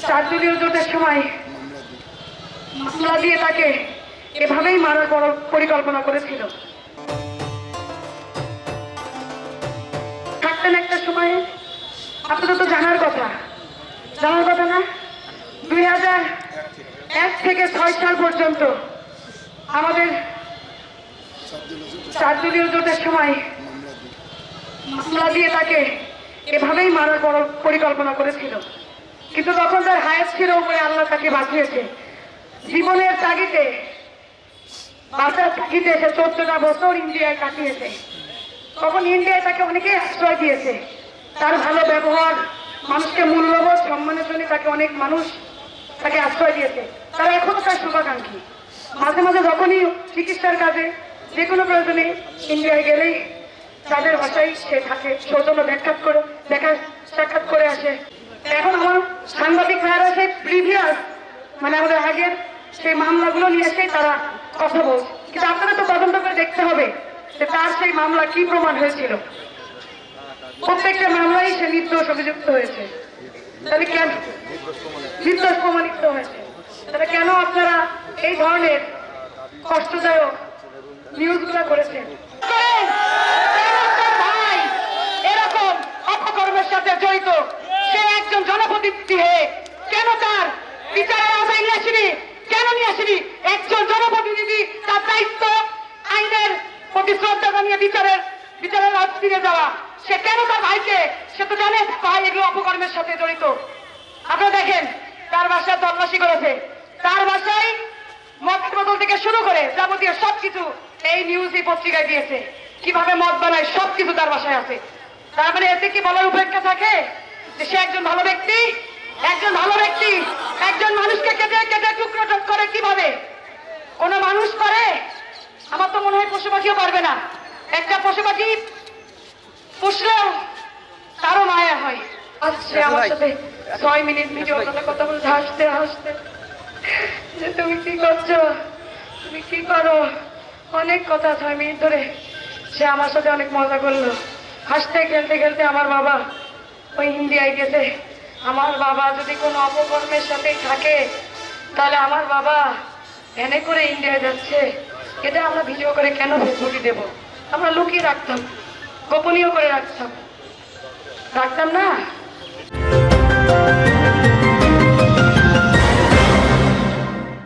চারদলীয় জোটের সময় মামলা দিয়ে তাকে এভাবেই মারার পর- পরিকল্পনা করেছিল। থাকতেন একটা সময়ে আপনাদের তো জানার কথা। জানার কথা না, দুই হাজার এক থেকে ছয় সাল পর্যন্ত আমাদের চারদলীয় জোটের সময় মামলা দিয়ে তাকে এভাবেই মারার পর- পরিকল্পনা করেছিল। কিন্তু তখন তার হায়াত ছিল উপরে আল্লাহ তাকে বাঁচিয়েছে জীবনের তাগিদে, বাঁচার তাগিদে সে চোদ্দটা বছর ইন্ডিয়ায় কাটিয়েছে। তখন ইন্ডিয়ায় তাকে অনেকে আশ্রয় দিয়েছে। তার ভালো ব্যবহার, মানুষকে মূল্যবোধ, সম্মানের জন্য তাকে অনেক মানুষ তাকে আশ্রয় দিয়েছে। তারা এখনও তার শুভাকাঙ্ক্ষী। মাঝে মাঝে যখনই চিকিৎসার কাজে যে কোনো প্রয়োজনে ইন্ডিয়ায় গেলেই তাদের ভাষায় সে থাকে। সৌজন্য ব্যাখ্যাত করে, দেখা সাক্ষাৎ করে আসে। এখন আমার সাংবাদিক ভাইয়েরা, সেই প্রিভিয়াস মানে আমাদের আগের সেই মামলাগুলো নিয়ে এসে তারা কথা বলছে কিন্তু আপনারা তো তদন্ত করে দেখতে হবে যে তার সেই মামলা কি প্রমাণ হয়েছিল। প্রত্যেকটা মামলায় সে নির্দোষ অভিযুক্ত হয়েছে। তাহলে কেন? নির্দোষ প্রমাণিত হয়েছে। তাহলে কেন আপনারা এই ধরনের কষ্টদায়ক নিউজগুলো করেছেন কেন তার ভাই এরকম অপকর্মের সাথে জড়িত সে জনপ্রতিনিধি হয়ে কেন তার? বিচারের আওতায় নিয়ে আসেনি। কেন নিয়ে আসেনি? একজন জনপ্রতিনিধি তার দায়িত্ব আইনের প্রতি শ্রদ্ধা জানিয়ে বিচারের বিচারের ফিরে যাওয়া সে কেন তার ভাইকে? সে তো জানে ভাই এগুলো অপকর্মের সাথে জড়িত। আপনারা দেখেন, তার বাসায় তল্লাশি করেছে। তার বাসায় মদের বোতল থেকে শুরু করে যাবতীয় সবকিছু এই নিউজই পত্রিকায় দিয়েছে। কীভাবে মদ বানায় সবকিছু তার বাসায় আছে। তার মানে এতে কি বলার উপেক্ষা থাকে? যে সে একজন ভালো ব্যক্তি একজন ভালো ব্যক্তি একজন মানুষকে কেটে কেটে টুকরো টুক করে কীভাবে? কোন মানুষ করে? আমার তো মনে হয় পশু পাখিও পারবে না। একটা পশু পাখি পুষলেও তারও মায়া হয়। আচ্ছা আমার সাথে ছয় মিনিট ভিডিও কথা বলতে হাসতে হাসতে। যে তুমি কি করছ? তুমি কি করো অনেক কথা ছয় মিনিট ধরে সে আমার সাথে অনেক মজা করল। হাসতে খেলতে খেলতে আমার বাবা ওই ইন্ডিয়ায় গেছে আমার বাবা যদি কোনো অপকর্মের সাথে থাকে, তাহলে আমার বাবা ভ্যানে করে ইন্ডিয়ায় যাচ্ছে। এটা আমরা ভিডিও করে কেন ফেসবুকে দেব? আমরা লুকিয়ে রাখতাম, গোপনীয় করে রাখতাম। রাখতাম না?